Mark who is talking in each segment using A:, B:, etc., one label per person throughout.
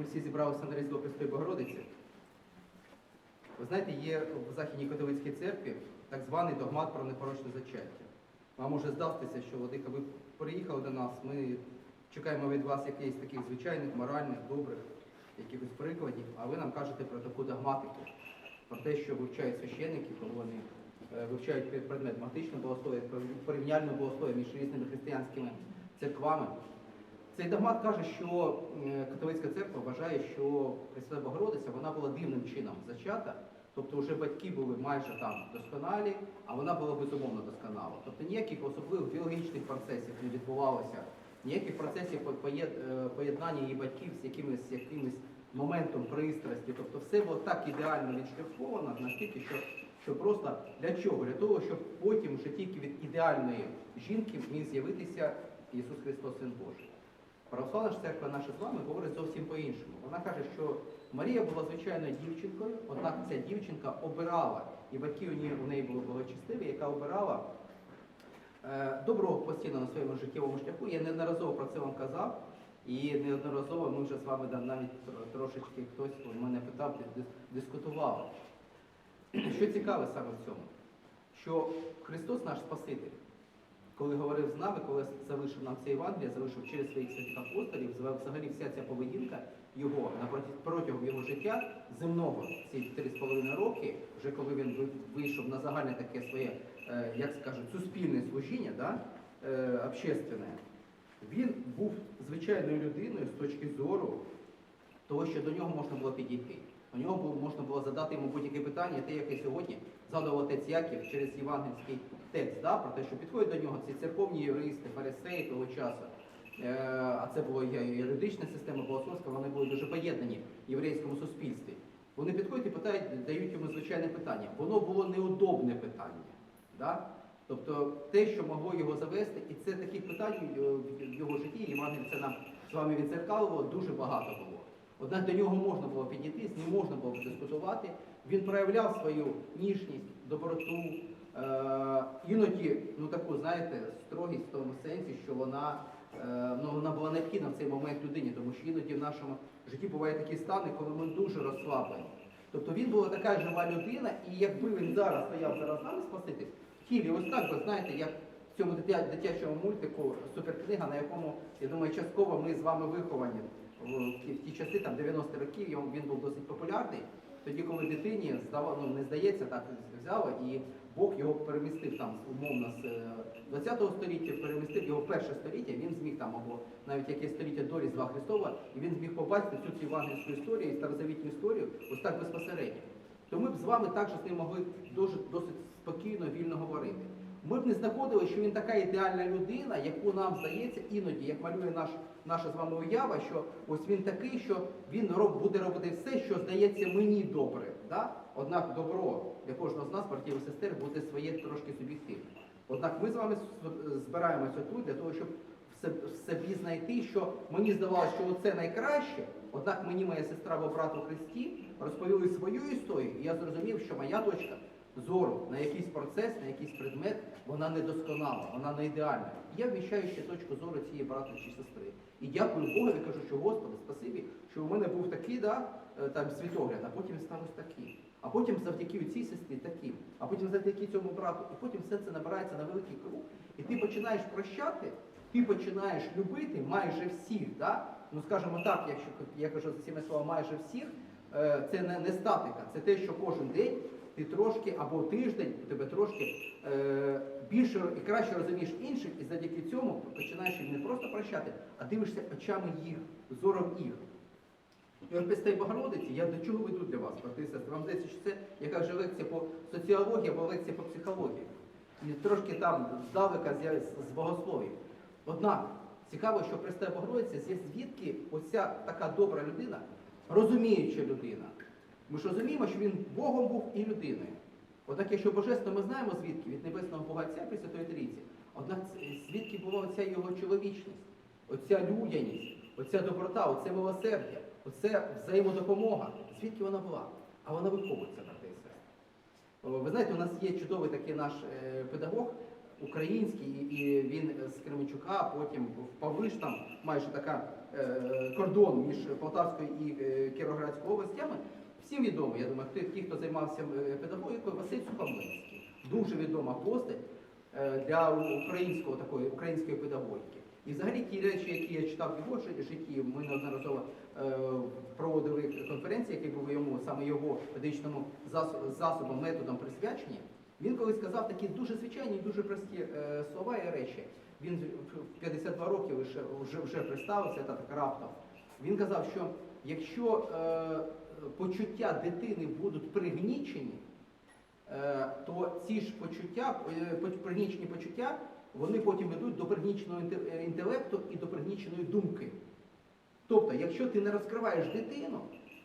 A: ми всі зібралися на Різдво Престої Богородиці. Ви знаєте, є в Західній католицькій церкві так званий догмат про непорочне зачаття. Вам може здатися, що Владика, ви приїхали до нас, ми чекаємо від вас якихось таких звичайних, моральних, добрих, якихось прикладів, а ви нам кажете про таку догматику, про те, що вивчають священники, коли вони е, вивчають предмет магнетичного богослов'я, порівняльного богослов'я між різними християнськими церквами. Цей догмат каже, що е, католицька церква вважає, що Пресвята Богородиця вона була дивним чином зачата, тобто вже батьки були майже там досконалі, а вона була безумовно досконала. Тобто ніяких особливих біологічних процесів не відбувалося, ніяких процесів е, поєднання її батьків з якимось, якимось моментом пристрасті. Тобто все було так ідеально відшліфовано, настільки, що, що просто для чого? Для того, щоб потім вже тільки від ідеальної жінки міг з'явитися Ісус Христос, Син Божий. Православна ж церква наша з вами говорить зовсім по-іншому. Вона каже, що Марія була звичайною дівчинкою, однак ця дівчинка обирала, і батьки у неї, були благочестиві, яка обирала е, добро постійно на своєму життєвому шляху. Я неодноразово про це вам казав, і неодноразово ми вже з вами навіть трошечки хтось мене питав, дис- дискутували. Що цікаве саме в цьому? Що Христос наш Спаситель, коли говорив з нами, коли залишив нам це Євангеліє, залишив через своїх святих апостолів, взагалі вся ця поведінка його протягом його життя земного, ці 4,5 роки, вже коли він вийшов на загальне таке своє, е, як скажуть, суспільне служіння, да, е, общественне, він був звичайною людиною з точки зору того, що до нього можна було підійти. До нього можна було задати йому будь-яке питання, те, яке сьогодні задав отець Яків через євангельський текст, да, про те, що підходять до нього ці церковні юристи, фарисеї того часу. Е, а це була юридична система богословська, вони були дуже поєднані в єврейському суспільстві. Вони підходять і питають, дають йому звичайне питання. Воно було неудобне питання. Да? Тобто те, що могло його завести, і це таких питань е, в його житті, Євангелій це нам з вами відзеркалило, дуже багато було. Однак до нього можна було підійти, з ним можна було дискутувати. Він проявляв свою ніжність, доброту, іноді, ну таку, знаєте, строгість в тому сенсі, що вона, е, ну, вона була необхідна в цей момент людині, тому що іноді в нашому житті бувають такі стани, коли ми дуже розслаблені. Тобто він була така жива людина, і якби він зараз стояв зараз нами спасити, в тілі, ось так, ви знаєте, як в цьому дитячому мультику суперкнига, на якому, я думаю, частково ми з вами виховані в ті, часи, там 90 років, він був досить популярний. Тоді, коли дитині здавало, ну не здається, так взяло, і Бог його перемістив там умовно з 20-го століття, перемістив його перше століття, він зміг там або навіть якесь століття до Різдва Христова, і він зміг побачити всю цю євангельську історію і старозавітню історію ось так безпосередньо. То ми б з вами також з ним могли досить спокійно, вільно говорити. Ми б не знаходили, що він така ідеальна людина, яку нам здається іноді, як малює наш, наша з вами уява, що ось він такий, що він роб, буде робити все, що здається мені добре. Да? Однак добро для кожного з нас, братів і сестер, буде своє трошки суб'єктивне. Однак ми з вами збираємося тут для того, щоб в собі знайти, що мені здавалося, що це найкраще, однак мені моя сестра або брат у Христі розповіли свою історію, і я зрозумів, що моя точка зору на якийсь процес, на якийсь предмет, вона не досконала, вона не ідеальна. Я вміщаю ще точку зору цієї брата чи сестри. І дякую Богу, і кажу, що Господи, спасибі, що у мене був такий да, е, там, світогляд, а потім став ось такий. А потім завдяки цій сестрі таким, а потім завдяки цьому брату, і потім все це набирається на великий круг, і ти починаєш прощати, ти починаєш любити майже всіх. Да? Ну скажімо так, якщо я кажу за цими словами майже всіх, е, це не, не статика, це те, що кожен день ти трошки або тиждень у тебе трошки е, більше і краще розумієш інших, і завдяки цьому починаєш їх не просто прощати, а дивишся очами їх, зором їх. І от Престей Богородиці, я до чого веду для вас, брати сестри? Вам здається, що це яка вже лекція по соціології або лекція по психології. І трошки там здалека з, богослов'я. Однак, цікаво, що Престей Богородиця, зі звідки оця така добра людина, розуміюча людина. Ми ж розуміємо, що він Богом був і людиною. Однак, якщо божественно, ми знаємо звідки від небесного Бога Отця Пресвятої Трійці, однак звідки була оця його чоловічність, оця людяність, оця доброта, оце милосердя, оце взаємодопомога. Звідки вона була? А вона виховується, і сестри. Ви знаєте, у нас є чудовий такий наш е, педагог український, і він з Кременчука, потім в Павиш, там майже така е, кордон між Полтавською і е, Кіровоградською областями, всім відомо, я думаю, ті, хто займався е, педагогікою, Василь Сухомлинський. Дуже відома постать е, для українського такої української педагогіки. І взагалі ті речі, які я читав в його житті, ми неодноразово е, проводили конференції, які були йому саме його педагогічному засо- засобам, методам присвячені. Він колись сказав такі дуже звичайні, дуже прості слова і речі. Він в 52 роки лише вже, вже представився так раптом. Він казав, що якщо почуття дитини будуть пригнічені, е, то ці ж почуття, е, пригнічені почуття, вони потім ведуть до пригніченого е, інтелекту і до пригніченої думки. Тобто, якщо ти не розкриваєш дитину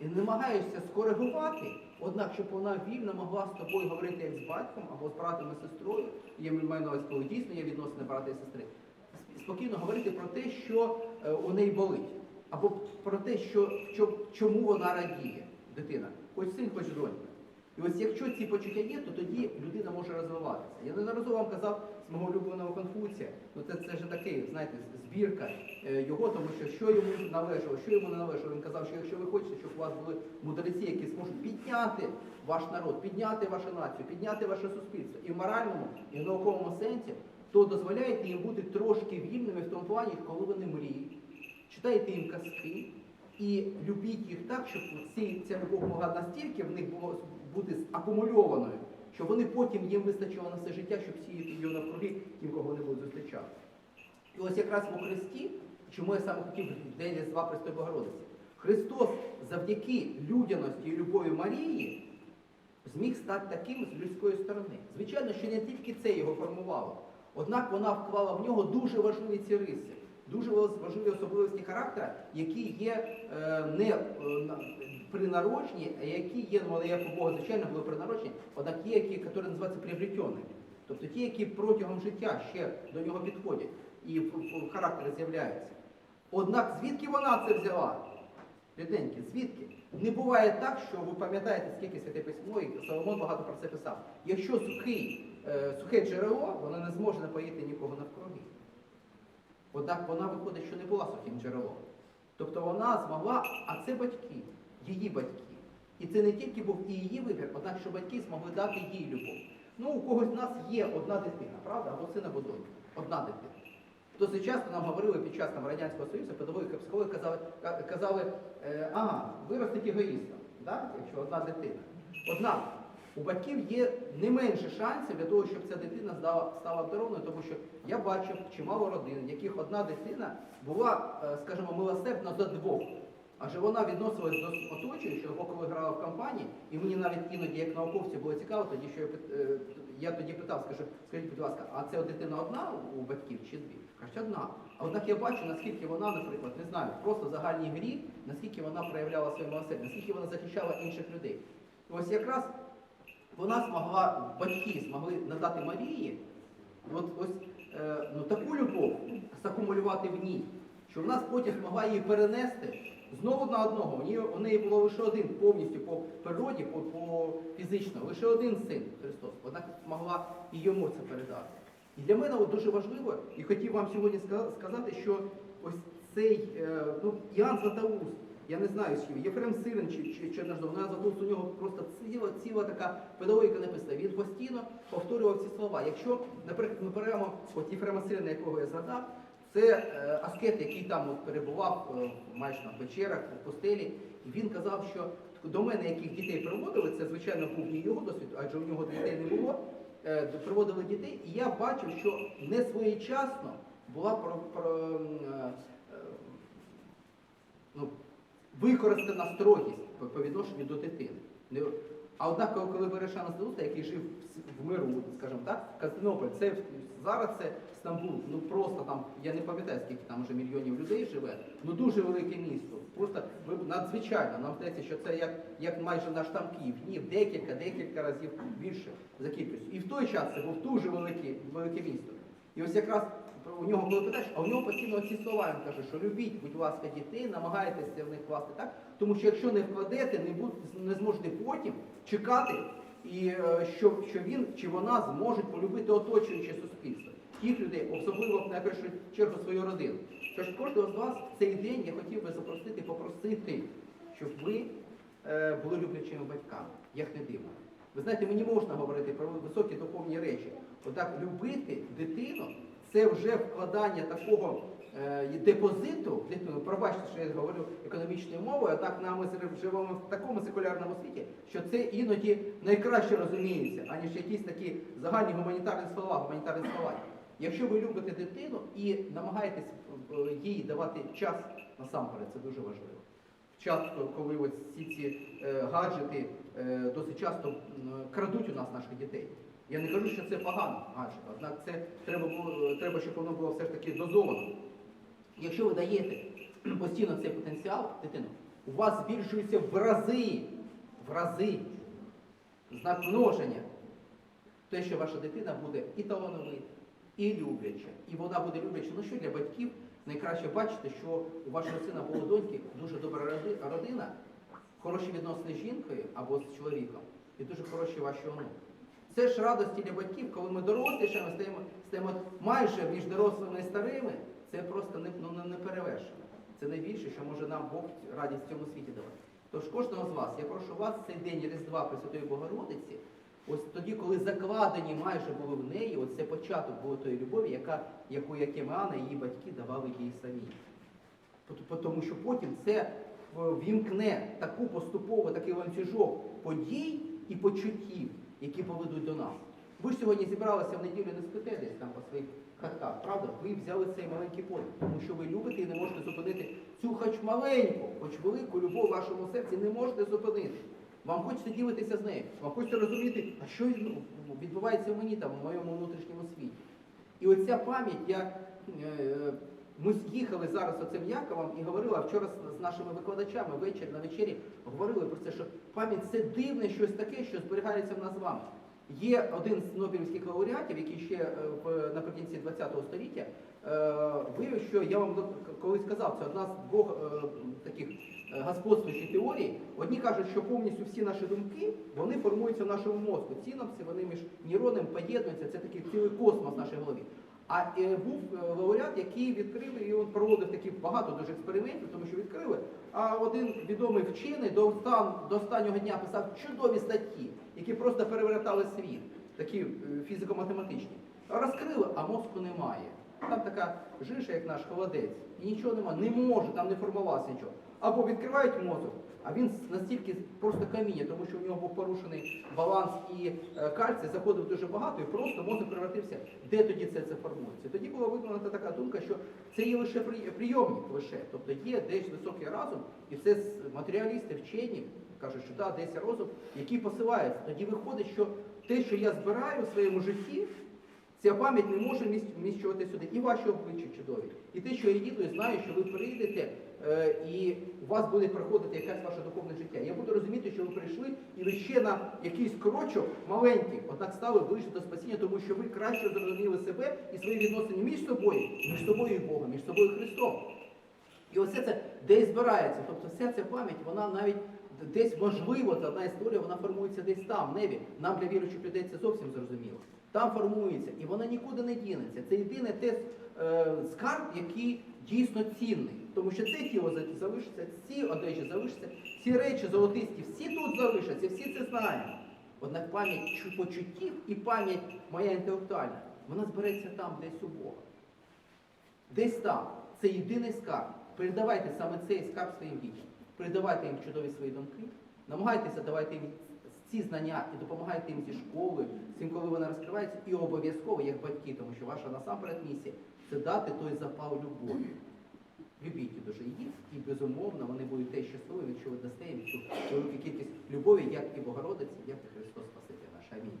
A: і намагаєшся скоригувати, однак, щоб вона вільно могла з тобою говорити як з батьком або з братом і сестрою, я маю на увазі, коли дійсно є відносини брата і сестри, спокійно говорити про те, що у неї болить, або про те, що, що, чому вона радіє, дитина, хоч син, хоч донька. І ось якщо ці почуття є, то тоді людина може розвиватися. Я неодноразово вам казав з мого улюбленого Конфуція, ну це, це ж такий, знаєте, збірка е, його, тому що що йому належало, що йому не належало. Він казав, що якщо ви хочете, щоб у вас були мудреці, які зможуть підняти ваш народ, підняти вашу націю, підняти ваше суспільство і в моральному, і в науковому сенсі, то дозволяєте їм бути трошки вільними в тому плані, коли вони мріють, читайте їм казки, і любіть їх так, щоб ця любов могла настільки в них було бути акумульованою, щоб вони потім їм вистачило на все життя, щоб сіяти її навкруги тим, кого вони будуть зустрічати. І ось якраз у Христі, чому я саме хотів День Різдва Престої Богородиці, Христос завдяки людяності і любові Марії зміг стати таким з людської сторони. Звичайно, що не тільки це його формувало, однак вона вклала в нього дуже важливі ці риси, дуже важливі особливості характера, які є е, не е, на- при народженні, а які є, ну, вони як у Бога, звичайно, були при народженні, однак є, які, які називаються приобретеними. Тобто ті, які протягом життя ще до нього підходять і характері з'являються. Однак звідки вона це взяла? Рідненькі, звідки? Не буває так, що ви пам'ятаєте, скільки святе письмо, і Соломон багато про це писав. Якщо сухий, е, сухе джерело, воно не зможе напоїти нікого навкруги. Однак вона виходить, що не була сухим джерелом. Тобто вона змогла, а це батьки, її батьки. І це не тільки був і її вибір, однак, що батьки змогли дати їй любов. Ну, у когось з нас є одна дитина, правда? Або син, або донька. Одна дитина. Досить часто нам говорили під час там, Радянського Союзу, педагоги і психологи казали, казали е, ага, виростить егоїстом, да? якщо одна дитина. Однак у батьків є не менше шансів для того, щоб ця дитина стала, стала обдарованою, тому що я бачив чимало родин, в яких одна дитина була, е, скажімо, милосердна до двох. Адже вона відносилась до оточуючого, коли грала в кампанії, і мені навіть іноді, як науковці, було цікаво, тоді що я, е, я тоді питав, скажу, скажіть, будь ласка, а це дитина одна у батьків чи дві? Кажуть, одна. А однак я бачу, наскільки вона, наприклад, не знаю, просто в загальній грі, наскільки вона проявляла своє милосердя, наскільки вона захищала інших людей. Ось якраз вона змогла, батьки змогли надати Марії от ось е, ну, таку любов закумулювати в ній, що вона потім змогла її перенести знову на одного. У неї, у неї було лише один повністю по природі, по, по фізично, лише один син Христос. Вона змогла і йому це передати. І для мене от дуже важливо, і хотів вам сьогодні сказати, що ось цей е, ну, Іоанн Златоуст, я не знаю, з чим, Єфрем Сирин чи, чи, чи Наждов, Іоанн Златоуст, у нього просто ціла, ціла така педагогіка написана. Він постійно повторював ці слова. Якщо, наприклад, ми беремо от Єфрема Сирина, якого я згадав, це е, аскет, який там от перебував е, майже на печерах, в пустелі, і він казав, що до мене, яких дітей приводили, це звичайно був не його досвід, адже у нього дітей не було. е, приводили дітей, і я бачив, що не своєчасно була про, про, е, е, ну, використана строгість по, відношенню до дитини. А однак, коли- коли береш Анастасуса, який жив в- миру, скажімо так, Константинополь, це зараз це Стамбул, ну просто там, я не пам'ятаю, скільки там вже мільйонів людей живе, ну дуже велике місто. Просто ви- надзвичайно. Нам здається, що це як, як майже наш там Київ. Ні, в декілька, декілька разів більше за кількістю. І в той час це був дуже велике, велике місто. І ось якраз у нього коли питаєш, а у нього постійно ці слова він каже, що любіть, будь ласка, дітей, намагайтеся в них класти так, тому що якщо не вкладете, не, не зможете потім чекати, і е, що, що він чи вона зможуть полюбити оточуюче суспільство. всіх людей, особливо на першу чергу свою родину. Тож кожного з вас в цей день я хотів би запросити, попросити, щоб ви е, були люблячими батьками, як не дивно. Ви знаєте, мені можна говорити про високі духовні речі. Отак любити дитину це вже вкладання такого е, депозиту. Пробачте, що я говорю економічною мовою, так ми живемо в такому секулярному світі, що це іноді найкраще розуміється, аніж якісь такі загальні гуманітарні слова, гуманітарні слова. Якщо ви любите дитину і намагаєтесь е, їй давати час насамперед, це дуже важливо. В час, коли ось всі ці е, гаджети досить часто крадуть у нас наших дітей. Я не кажу, що це погано гаджет, однак це треба, треба, щоб воно було все ж таки дозовано. Якщо ви даєте постійно цей потенціал дитину, у вас збільшується в рази, в рази знак множення. Те, що ваша дитина буде і талановита, і любляча, і вона буде любляча. Ну що для батьків найкраще бачити, що у вашого сина або доньки дуже добра родина, хороші відносини з жінкою або з чоловіком, і дуже хороші ваші онуки. Це ж радості для батьків, коли ми дорослішими стаємо, стаємо майже між дорослими і старими, це просто не, ну, не перевершено. Це найбільше, що може нам Бог радість в цьому світі давати. Тож кожного з вас, я прошу вас цей день Різдва Пресвятої Богородиці, ось тоді, коли закладені майже були в неї, ось це початок було тої любові, яка, яку Якимана і її батьки давали їй самі. Тому що потім це е, вімкне таку поступово такий ланцюжок подій і почуттів, які поведуть до нас. Ви ж сьогодні зібралися в неділю не спите десь там по своїх хатках, правда? Ви взяли цей маленький подих, тому що ви любите і не можете зупинити цю хоч маленьку, хоч велику любов в вашому серці не можете зупинити. Вам хочеться ділитися з нею, вам хочеться розуміти, а що ну, відбувається в мені там, в моєму внутрішньому світі. І оця пам'ять, я, е, ми з'їхали зараз оцим Яковом і говорили, а вчора з, нашими викладачами вечір на вечері говорили про це, що пам'ять це дивне щось таке, що зберігається в нас з вами. Є один з Нобелівських лауреатів, який ще е, наприкінці ХХ століття е, виявив, що я вам колись сказав, це одна з двох е, таких господствуючих теорій. Одні кажуть, що повністю всі наші думки вони формуються в нашому мозку. Синапси, вони між нейронами поєднуються, це такий цілий космос в нашій голові. А е, був е, лауреат, який відкрив і він проводив такі багато дуже експериментів, тому що відкрили. А один відомий вчений до, до останнього дня писав чудові статті, які просто перевертали світ, такі е, фізико-математичні. Розкрили, а мозку немає. Там така жиша, як наш холодець, і нічого немає, не може, там не формувалося нічого. Або відкривають мозок, а він настільки просто каміння, тому що у нього був порушений баланс і е, кальцій, заходив дуже багато, і просто мозок превратився. Де тоді це, це формується? Тоді була виконана така думка, що це є лише при- прийомник, лише. Тобто є десь високий разум, і це матеріалісти, вчені кажуть, що да, десь розум, який посилається. Тоді виходить, що те, що я збираю в своєму житті, Ця пам'ять не може вміщувати сюди і ваші обличчя чудові, і те, що я їду, і знаю, що ви прийдете, і у вас буде проходити якесь ваше духовне життя. Я буду розуміти, що ви прийшли, і ви ще на якийсь крочок маленький, однак стали ближче до спасіння, тому що ви краще зрозуміли себе і свої відносини між собою, між собою і Богом, між собою Христом. І оце це десь збирається. Тобто вся ця пам'ять, вона навіть десь можливо, та одна історія, вона формується десь там, в небі. Нам для віруючих людей це зовсім зрозуміло. Там формується, і вона нікуди не дінеться. Це єдине те е, скарб, який дійсно цінний. Тому що це тіло залишиться, ці одежі залишаться, ці речі золотисті, всі тут залишаться, всі це знаємо. Однак пам'ять почуттів і пам'ять моя інтелектуальна, вона збереться там, десь у Бога. Десь там. Це єдиний скарб. Передавайте саме цей скарб своїм дітям. Передавайте їм чудові свої думки, намагайтеся давати їм ці знання і допомагайте їм зі школою, з тим, коли вона розкривається, і обов'язково як батьки, тому що ваша насамперед місія це дати той запал любові. Любіть дуже їх, і безумовно вони будуть те щасливі, якщо ви дасте їм велику кількість любові, як і Богородиці, як і Христос Спаситель наш. Амінь.